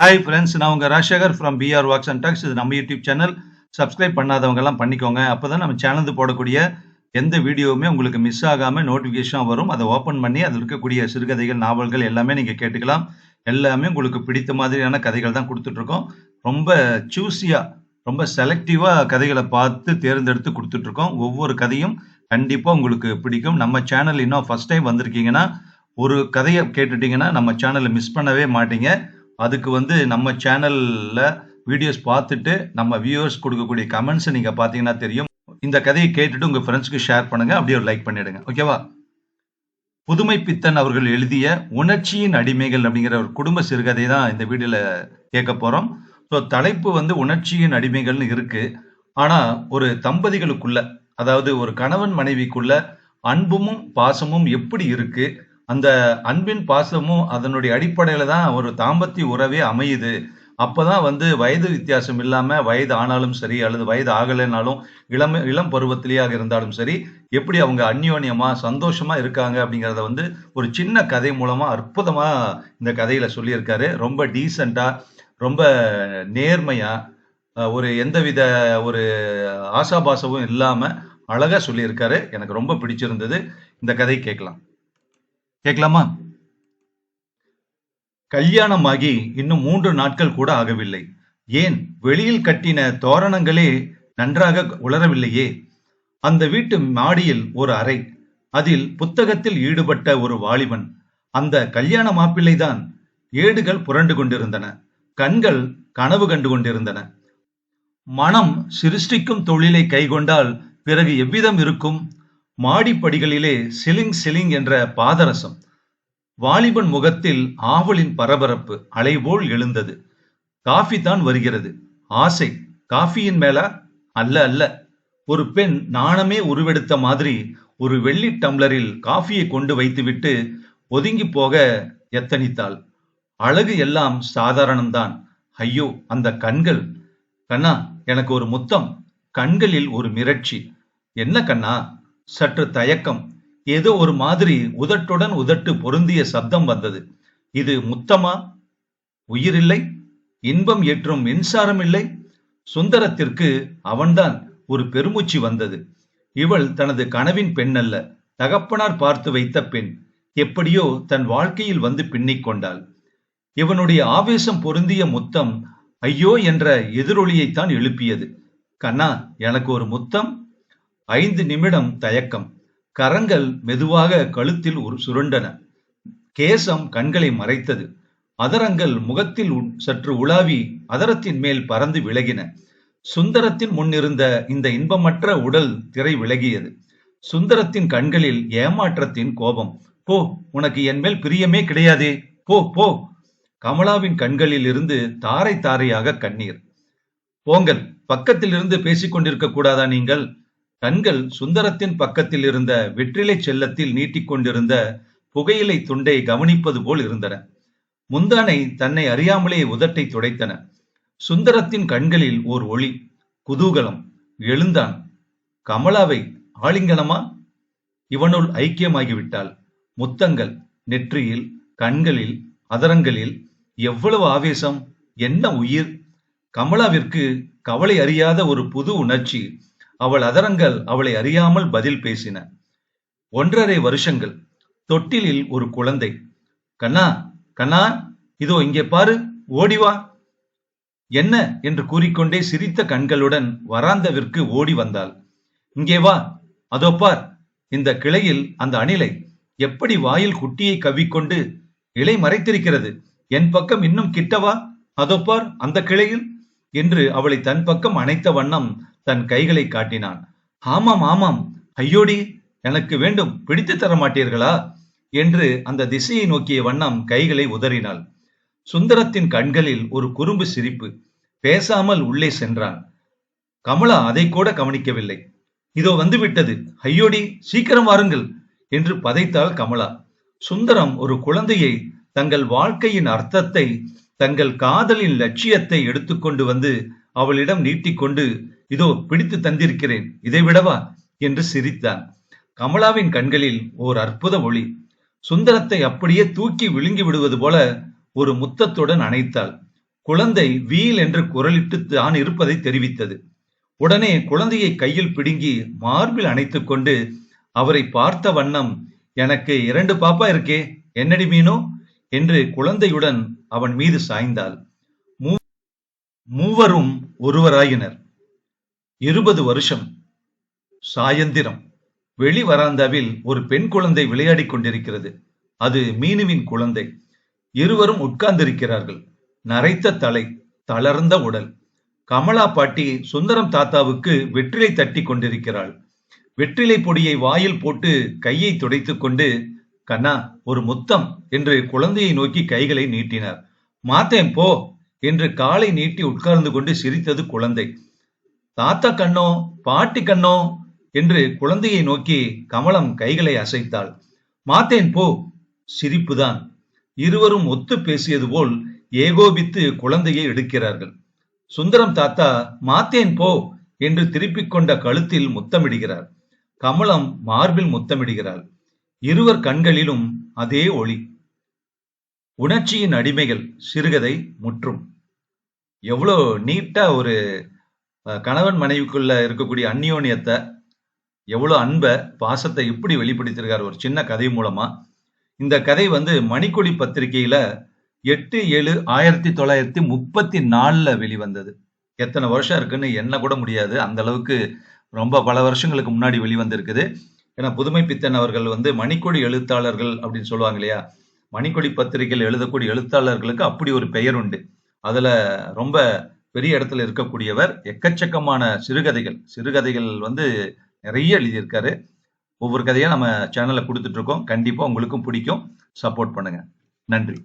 Hi friends நான் உங்கள் Rajasekar from PR walks and talks இது நம்ம யூடியூப் சேனல் சப்ஸ்கிரைப் பண்ணாதவங்க எல்லாம் பண்ணிக்கோங்க. அப்பதான் நம்ம சேனல் போடக்கூடிய எந்த வீடியோவுமே உங்களுக்கு மிஸ் ஆகாமல் நோட்டிஃபிகேஷன் வரும். அதை ஓப்பன் பண்ணி அதில் இருக்கக்கூடிய சிறுகதைகள் நாவல்கள் எல்லாமே நீங்கள் கேட்டுக்கலாம். எல்லாமே உங்களுக்கு பிடித்த மாதிரியான கதைகள் தான் கொடுத்துட்ருக்கோம். ரொம்ப சூஸியாக ரொம்ப செலக்டிவாக கதைகளை பார்த்து தேர்ந்தெடுத்து கொடுத்துட்ருக்கோம். ஒவ்வொரு கதையும் கண்டிப்பாக உங்களுக்கு பிடிக்கும். நம்ம சேனல் இன்னும் ஃபர்ஸ்ட் டைம் வந்திருக்கீங்கன்னா ஒரு கதையை கேட்டுட்டிங்கன்னா நம்ம சேனலை மிஸ் பண்ணவே மாட்டீங்க. அதுக்கு வந்து நம்ம சேனல்ல வீடியோஸ் பார்த்துட்டு நம்ம வியூவர்ஸ் கொடுக்கக்கூடிய கமெண்ட்ஸ் நீங்க பாத்தீங்கன்னா தெரியும். இந்த கதையை கேட்டுட்டு உங்க ஃப்ரெண்ட்ஸ்க்கு ஷேர் பண்ணுங்க. அப்படியே ஒரு லைக் பண்ணிடுங்க. ஓகேவா புதுமை பித்தன் அவர்கள் எழுதிய உணர்ச்சியின் அடிமைகள் அப்படிங்கிற ஒரு குடும்ப சிறுகதை தான் இந்த வீடியோல கேட்க போறோம். ஸோ தலைப்பு வந்து உணர்ச்சியின் அடிமைகள்னு இருக்கு. ஆனா ஒரு தம்பதிகளுக்குள்ள அதாவது ஒரு கணவன் மனைவிக்குள்ள அன்பும் பாசமும் எப்படி இருக்கு? அந்த அன்பின் பாசமும் அதனுடைய அடிப்படையில தான் ஒரு தாம்பத்திய உறவே அமையுது. அப்பதான் வந்து வயது வித்தியாசம் இல்லாம வயது ஆனாலும் சரி அல்லது வயது ஆகலைனாலும் இளம் இளம் பருவத்திலேயாக இருந்தாலும் சரி எப்படி அவங்க அந்யோன்யமா சந்தோஷமா இருக்காங்க அப்படிங்கிறத வந்து ஒரு சின்ன கதை மூலமா அற்புதமா இந்த கதையில சொல்லியிருக்காரு. ரொம்ப டீசெண்டா ரொம்ப நேர்மையா ஒரு எந்தவித ஒரு ஆசாபாசமும் இல்லாம அழகா சொல்லியிருக்காரு. எனக்கு ரொம்ப பிடிச்சிருந்தது. இந்த கதை கேட்கலாம். கேட்கலாமா? கல்யாணமாகி இன்னும் மூன்று நாட்கள் கூட ஆகவில்லை. ஏன்? வெளியில் கட்டின தோரணங்களே நன்றாக உலரவில்லையே. அந்த வீட்டு மாடியில் ஒரு அறை அதில் புத்தகத்தில் ஈடுபட்ட ஒரு வாலிபன். அந்த கல்யாண மாப்பிள்ளைதான் ஏடுகள் புரண்டு கொண்டிருந்தன கண்கள் கனவு கண்டு கொண்டிருந்தன. மனம் சிருஷ்டிக்கும் தொழிலை கைகொண்டால் பிறகு எவ்விதம் இருக்கும்? மாடிப்படிகளிலே சிலிங் சிலிங் என்ற பாதரசம். வாலிபன் முகத்தில் ஆவலின் பரபரப்பு அலைபோல் எழுந்தது. காஃபி தான் வருகிறது. ஆசை காஃபியின் மேல? அல்ல அல்ல. ஒரு பெண் நாணமே உருவெடுத்த மாதிரி ஒரு வெள்ளி டம்ளரில் காஃபியை கொண்டு வைத்துவிட்டு ஒதுங்கி போக எத்தனித்தாள். அழகு எல்லாம் சாதாரணம்தான். ஐயோ அந்த கண்கள். கண்ணா எனக்கு ஒரு முத்தம். கண்களில் ஒரு மிரட்சி. என்ன கண்ணா? சற்று தயக்கம். ஏதோ ஒரு மாதிரி உதட்டுடன் உதட்டு பொருந்திய சப்தம் வந்தது. இது முத்தமா? உயிரில்லை? இன்பம் ஏற்றும் மின்சாரம் இல்லை சுந்தரத்திற்கு அவன்தான் ஒரு பெருமூச்சு வந்தது. இவள் தனது கனவின் பெண் அல்ல தகப்பனார் பார்த்து வைத்த பெண். எப்படியோ தன் வாழ்க்கையில் வந்து பின்னிக் கொண்டாள். இவனுடைய ஆவேசம் பொருந்திய முத்தம் ஐயோ என்ற எதிரொலியைத்தான் எழுப்பியது. கண்ணா எனக்கு ஒரு முத்தம்? ஐந்து நிமிடம் தயக்கம். கரங்கள் மெதுவாக கழுத்தில் ஒரு சுருண்டன. கேசம் கண்களை மறைத்தது. அதரங்கள் முகத்தில் சற்று உலாவி அதரத்தின் மேல் பறந்து விலகின. சுந்தரத்தின் முன்னிருந்த இந்த இன்பமற்ற உடல் திரை விலகியது. சுந்தரத்தின் கண்களில் ஏமாற்றத்தின் கோபம். போ உனக்கு என் மேல் பிரியமே கிடையாதே. போ போ. கமலாவின் கண்களில் இருந்து தாரை தாரையாக கண்ணீர். போங்கள். பக்கத்தில் இருந்து கூடாதா நீங்கள்? கண்கள் சுந்தரத்தின் பக்கத்தில் இருந்த வெற்றிலை செல்லத்தில் நீட்டிக் கொண்டிருந்த புகையிலை துண்டை கவனிப்பது போல் இருந்தன. முந்தானை தன்னை அறியாமலே உதட்டை துடைத்தன. சுந்தரத்தின் கண்களில் ஓர் ஒளி குதூகலம் எழுந்தான். கமலாவை ஆலிங்கனமா? இவனுள் ஐக்கியமாகிவிட்டாள். முத்தங்கள் நெற்றியில் கண்களில் அதரங்களில். எவ்வளவு ஆவேசம்! என்ன உயிர்! கமலாவிற்கு கவலை அறியாத ஒரு புது உணர்ச்சி அவள் அதரங்கள் அவளை அறியாமல் பதில் பேசின. ஒன்றரை வருஷங்கள். தொட்டிலில் ஒரு குழந்தை. கண்ணா கண்ணா இதோ இங்கே பாரு ஓடி வா. என்ன? என்று கூறிக்கொண்டே சிரித்த கண்களுடன் வராந்தவிற்கு ஓடி வந்தாள். இங்கே வா அதோ பார் இந்த கிளையில் அந்த அணிலை எப்படி வாயில் குட்டியை கவ்விக்கொண்டு இலை மறைத்திருக்கிறது? என் பக்கம் இன்னும் கிட்டவா? அதோ பார் அந்த கிளையில்? என்று அவளை தன் பக்கம் அணைத்த வண்ணம் தன் கைகளை காட்டினான். ஆமாம் ஆமாம். ஐயோடி எனக்கு வேண்டும். பிடித்து தர மாட்டீர்களா? என்று அந்த திசையை நோக்கிய வண்ணம் கைகளை உதறினாள். சுந்தரத்தின் கண்களில் ஒரு குறும்பு சிரிப்பு. பேசாமல் உள்ளே சென்றான். கமலா அதை கூட கவனிக்கவில்லை. இதோ வந்துவிட்டது. ஐயோடி சீக்கிரம் வாருங்கள் என்று பதைத்தாள் கமலா. சுந்தரம் ஒரு குழந்தையை தங்கள் வாழ்க்கையின் அர்த்தத்தை தங்கள் காதலின் லட்சியத்தை எடுத்துக்கொண்டு வந்து அவளிடம் நீட்டிக்கொண்டு இதோ பிடித்து தந்திருக்கிறேன் இதை விடவா? என்று சிரித்தான் கமலாவின் கண்களில் ஓர் அற்புத ஒளி. சுந்தரத்தை அப்படியே தூக்கி விழுங்கி விடுவது போல ஒரு முத்தத்துடன் அணைத்தாள். குழந்தை வீல் என்று குரலிட்டு தான் இருப்பதை தெரிவித்தது. உடனே குழந்தையை கையில் பிடுங்கி மார்பில் அணைத்துக் கொண்டு அவரை பார்த்த வண்ணம் எனக்கு இரண்டு பாப்பா இருக்கே என்னடி மீனோ? என்று குழந்தையுடன் அவன் மீது சாய்ந்தாள். மூ- மூவரும் ஒருவராயினர். இருபது வருஷம். சாயந்திரம். வெளி வராந்தாவில் ஒரு பெண் குழந்தை விளையாடிக் கொண்டிருக்கிறது. அது மீனுவின் குழந்தை. இருவரும் உட்கார்ந்திருக்கிறார்கள். நரைத்த தலை தளர்ந்த உடல். கமலா பாட்டி சுந்தரம் தாத்தாவுக்கு வெற்றிலை தட்டி கொண்டிருக்கிறாள். வெற்றிலை பொடியை வாயில் போட்டு கையை துடைத்துக் கொண்டு கண்ணா ஒரு முத்தம் என்று குழந்தையை நோக்கி கைகளை நீட்டினார். மாத்தேன் போ. என்று காலை நீட்டி உட்கார்ந்து கொண்டு சிரித்தது குழந்தை. தாத்தா கண்ணோ பாட்டி கண்ணோ என்று குழந்தையை நோக்கி கமலம் கைகளை அசைத்தாள். மாத்தேன் போ. சிரிப்புதான். இருவரும் ஒத்து பேசியது போல் ஏகோபித்து குழந்தையை எடுக்கிறார்கள். சுந்தரம் தாத்தா மாத்தேன் போ என்று திருப்பிக் கொண்ட கழுத்தில் முத்தமிடுகிறார். கமலம் மார்பில் முத்தமிடுகிறாள். இருவர் கண்களிலும் அதே ஒளி. உணர்ச்சியின் அடிமைகள் சிறுகதை முற்றும். எவ்வளோ நீட்டா ஒரு அஹ், கணவன் மனைவிக்குள்ள இருக்கக்கூடிய அந்யோன்யத்தை எவ்வளோ அன்பை பாசத்தை எப்படி வெளிப்படுத்தியிருக்கார் ஒரு சின்ன கதை மூலமா. இந்த கதை வந்து மணிக்கொடி பத்திரிகையில எட்டு ஏழு ஆயிரத்தி தொள்ளாயிரத்தி முப்பத்தி நாலுல வெளிவந்தது. எத்தனை வருஷம் இருக்குன்னு எண்ண கூட முடியாது. அந்த அளவுக்கு ரொம்ப பல வருஷங்களுக்கு முன்னாடி வெளிவந்திருக்குது. ஏன்னா புதுமை பித்தன் அவர்கள் வந்து மணிக்கொடி எழுத்தாளர்கள் அப்படின்னு சொல்லுவாங்க இல்லையா? மணிக்கொடி பத்திரிகையில் எழுதக்கூடிய எழுத்தாளர்களுக்கு அப்படி ஒரு பெயர் உண்டு. அதுல ரொம்ப பெரிய இடத்துல இருக்கக்கூடியவர் எக்கச்சக்கமான சிறுகதைகள். சிறுகதைகள் வந்து நிறைய எழுதியிருக்காரு. ஒவ்வொரு கதையும் நம்ம சேனல்ல கொடுத்துட்டு இருக்கோம். கண்டிப்பா உங்களுக்கும் பிடிக்கும். சப்போர்ட் பண்ணுங்க. நன்றி.